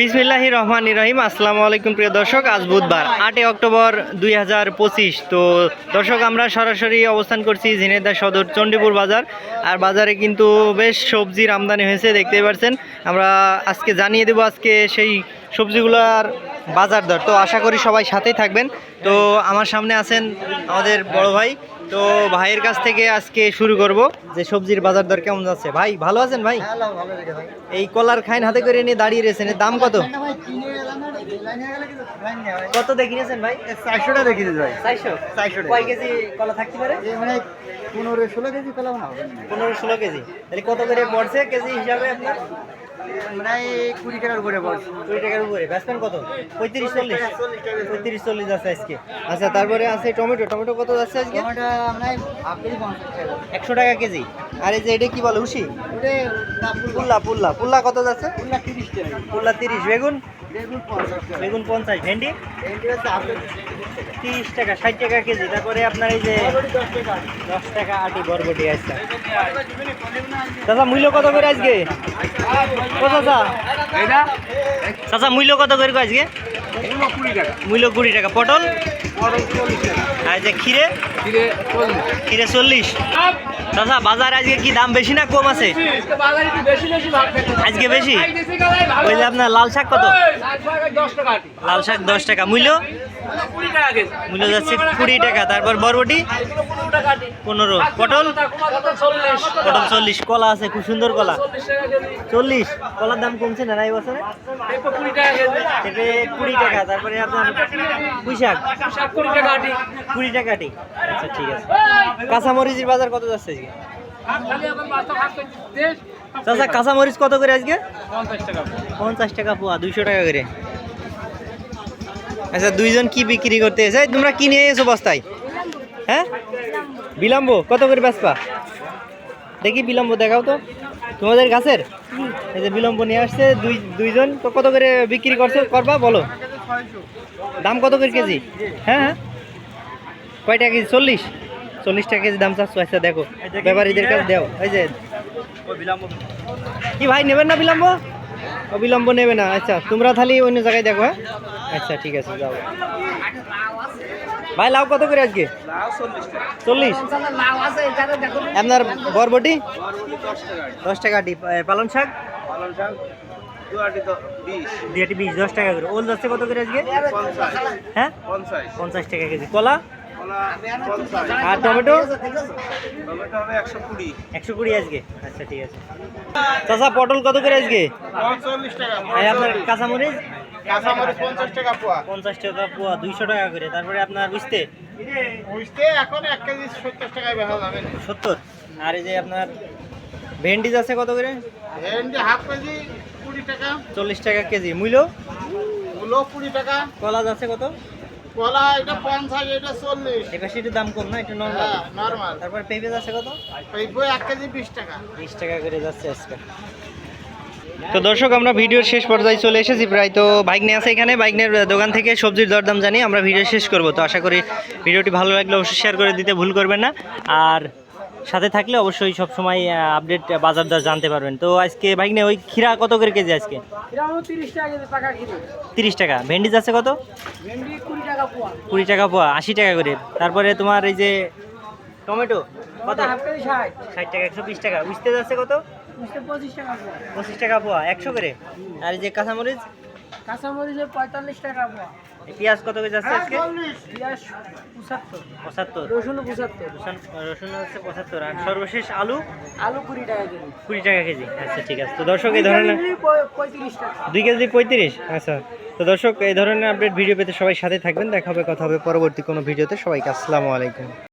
বিসমিল্লাহ রহমান রহিম। আসসালামু আলাইকুম প্রিয় দর্শক, আজ বুধবার, আটই অক্টোবর দুই হাজার পঁচিশ। তো দর্শক, আমরা সরাসরি অবস্থান করছি ঝিনেদা সদর চণ্ডীপুর বাজার। আর বাজারে কিন্তু বেশ সবজির আমদানি হয়েছে, দেখতেই পাচ্ছেন আমরা আজকে জানিয়ে দেবো আজকে সেই সবজিগুলোর বাজার দর। তো আশা করি সবাই সাথেই থাকবেন। তো আমার সামনে আছেন আমাদের বড় ভাই তো ভাইয়ের কাছ থেকে আজকে শুরু করব যে সবজির বাজার দর কেমন যাচ্ছে। ভাই ভালো আছেন ভাই? এই কলার খাইন হাতে করে নিয়ে দাঁড়িয়ে রয়েছেন দাম কত? কত দেখে নিয়েছেন ভাই? চারশোটা রেখে ভাই। চারশো? চারশো। কয় কেজি কলা থাকতে পারে? মানে ষোলো কেজি। পনেরো ষোলো কেজি। তাহলে কত করে পড়ছে কেজি হিসাবে আপনার? এই কুড়ি টাকার উপরে পড়ছে কুড়ি টাকার উপরে। ব্যাটসম্যান কত? পঁয়ত্রিশ চল্লিশ? পঁয়ত্রিশ চল্লিশ আছে আজকে। আচ্ছা তারপরে আছে টমেটো। টমেটো কত যাচ্ছে আজকে? একশো টাকা কেজি। আর এই যে এটা কি বলে দাম পুল্লা। পুল্লা পুল্লা। কত যাচ্ছে? পুরো তিরিশ টাকা। পুল্লা তিরিশ। বেগুন? বেগুন পঞ্চাশ ভেন্ডি? তিরিশ টাকা ষাট টাকা কেজি। তারপরে আপনার এই যে দশ টাকা আটি। বরবটি আসছে চাচা মূল্য কত করে আজকে? ও চাচা চাচা মূল্য কত করে আজকে? কুড়ি টাকা। মূল্য কুড়ি টাকা। পটল? আর যে ক্ষীরে? ক্ষীরে চল্লিশ। চাচা বাজার আজকে কি দাম বেশি না কম আছে? আজকে বেশি? ওই যে আপনার লাল শাক কত? লাল শাক দশ টাকা। মূল্য? মূল্য যাচ্ছে কুড়ি টাকা। তারপর বরবটি? পনেরো। পটল? পটল চল্লিশ। কলা আছে খুব সুন্দর কলা। চল্লিশ। কলার দাম কমছে না এই বছরে কুড়ি টাকা তারপরে আপনার পুঁই শাক কুড়ি টাকা আটি। আচ্ছা ঠিক আছে। কাঁচামরিচের বাজার কত যাচ্ছে আজকে? চাচা, কাঁচামরিচ কত করে আজকে? পঞ্চাশ টাকা পোয়া, দুইশো টাকা করে। আচ্ছা দুইজন কি বিক্রি করতে এসে? তোমরা কিনে এসো বস্তায়? হ্যাঁ? বিলম্ব, কত করে বেচপা দেখি বিলম্ব দেখাও তো। তোমাদের গাছের? এই যে বিলম্ব নিয়ে আসছে, দুই দুইজন। তো কত করে বিক্রি করছে করবা? বলো। দাম কত করে কেজি? হ্যাঁ হ্যাঁ। কয় টাকা কেজি? চল্লিশ। চল্লিশ টাকা কেজি দাম চাচ্ছ। আচ্ছা দেখো। ব্যাপারীদের কাছে দেও। এই যে কি ভাই নেবেন না বিলম্ব? ও বিলম্ব নেবে না। আচ্ছা তোমরা তাহলে অন্য জায়গায় দেখো হ্যাঁ? আচ্ছা ঠিক আছে যাও। ভাই লাউ কত করে আজকে? চল্লিশ আপনার বরবটি? দশ টাকা। ডি পালন শাক। দিয়াটি বিশ। দশ টাকা করে। ওল যাচ্ছে কত করে আজকে? হ্যাঁ? পঞ্চাশ। টাকা কেজি। কলা? আর টমেটো? একশো কুড়ি। আজকে? আচ্ছা ঠিক আছে। চাচা পটল কত করে আজকে? আপনার কাঁচামরিচ? পঞ্চাশ টাকা পোয়া। পঞ্চাশ টাকা পোয়া দুইশো টাকা করে। তারপরে আপনার বুঝতে বুঝতে এখন এক কেজি সত্তর টাকায় বেচা যাবে। না সত্তর। আর এই যে আপনার ভেন্ডিজ আছে কত করে? ভেন্ডি হাফ কেজি টাকা। চল্লিশ টাকা কেজি। মূল্য মূলো কুড়ি টাকা। কলা আছে কত? কলা এটা পঞ্চাশ এটা চল্লিশ। দাম কম না? নর্মাল হ্যাঁ নর্মাল তারপর পেঁপে কত? পেঁপে এক কেজি বিশ টাকা। বিশ টাকা করে যাচ্ছে আজকে। তো দর্শক আমরা ভিডিওর শেষ পর্যায়ে চলে এসেছি। প্রায় তো বাইক নিয়ে আছে এখানে। বাইক নিয়ে দোকান থেকে সবজির দরদাম জানি আমরা ভিডিও শেষ করব। তো আশা করি ভিডিওটি ভালো লাগলে অবশ্যই শেয়ার করে দিতে ভুল করবেন না। আর সাথে থাকলে অবশ্যই সব সময় আপডেট বাজার দর জানতে পারবেন। তো আজকে নিয়ে ওই খিরা কত করে কেজি আজকে? তিরিশ টাকা ভেন্ডিজ আছে কত? কুড়ি টাকা পোয়া। কুড়ি টাকা পোয়া আশি টাকা করে। তারপরে তোমার এই যে টমেটো কত? ষাট। টাকা একশো বিশ টাকা। উঠতে যাচ্ছে কত? পঁচিশ টাকা পোয়া। পঁচিশ টাকা পোয়া একশো করে? আর এই যে কাঁচামরিচ? কাঁচামরিচে পঁয়তাল্লিশ টাকা পোয়া। পেঁয়াজ কত করে যাচ্ছে আজকে? পেঁয়াজ পঁচাত্তর। পঁচাত্তর। রসুন পঁচাত্তর। রসুন রসুন হচ্ছে পঁচাত্তর। আর সর্বশেষ আলু? আলু কুড়ি টাকা কেজি। কুড়ি টাকা কেজি। আচ্ছা ঠিক আছে। তো দর্শক এই ধরনের পঁয়ত্রিশ টাকা। দুই কেজি পঁয়ত্রিশ? আচ্ছা। তো দর্শক এই ধরনের আপডেট ভিডিও পেতে সবাই সাথে থাকবেন। দেখা হবে কথা হবে পরবর্তী কোনো ভিডিওতে সবাইকে আসসালামু আলাইকুম।